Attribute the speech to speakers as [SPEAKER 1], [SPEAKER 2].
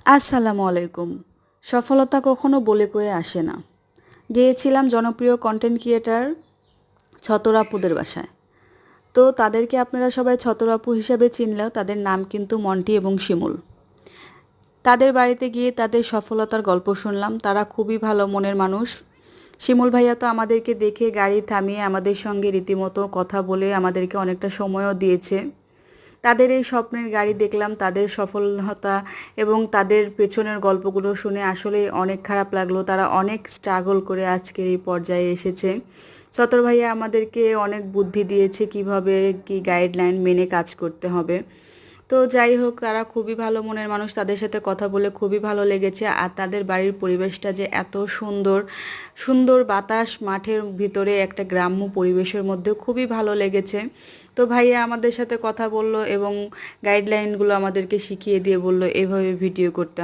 [SPEAKER 1] আসসালামু আলাইকুম। সফলতা কখনো বলে কয়ে আসে না। গিয়েছিলাম জনপ্রিয় কন্টেন্ট ক্রিয়েটার ছতরাপুদের বাসায়। তো তাদেরকে আপনারা সবাই ছতরাপু হিসাবে চিনলেও তাদের নাম কিন্তু মন্টি এবং শিমুল। তাদের বাড়িতে গিয়ে তাদের সফলতার গল্প শুনলাম। তারা খুবই ভালো মনের মানুষ। শিমুল ভাইয়া তো আমাদেরকে দেখে গাড়ি থামিয়ে আমাদের সঙ্গে রীতিমতো কথা বলে আমাদেরকে অনেকটা সময়ও দিয়েছে। তাদের এই স্বপ্নের গাড়ি দেখলাম, তাদের সফলতা এবং তাদের পেছনের গল্পগুলো শুনে আসলে অনেক খারাপ লাগল। তারা অনেক স্ট্রাগল করে আজকের এই পর্যায়ে এসেছে। সতর ভাইয়া আমাদেরকে অনেক বুদ্ধি দিয়েছে কীভাবে কি গাইডলাইন মেনে কাজ করতে হবে। তো যাই হোক, তারা খুবই ভালো মনের মানুষ। তাদের সাথে কথা বলে খুবই ভালো লেগেছে। আর তাদের বাড়ির পরিবেশটা যে এত সুন্দর সুন্দর বাতাস মাঠের ভিতরে একটা গ্রাম্য পরিবেশের মধ্যে খুবই ভালো লেগেছে। তো ভাইয়া আমাদের সাথে কথা বলল এবং গাইডলাইনগুলো আমাদেরকে শিখিয়ে দিয়ে বলল, এভাবে ভিডিও করতে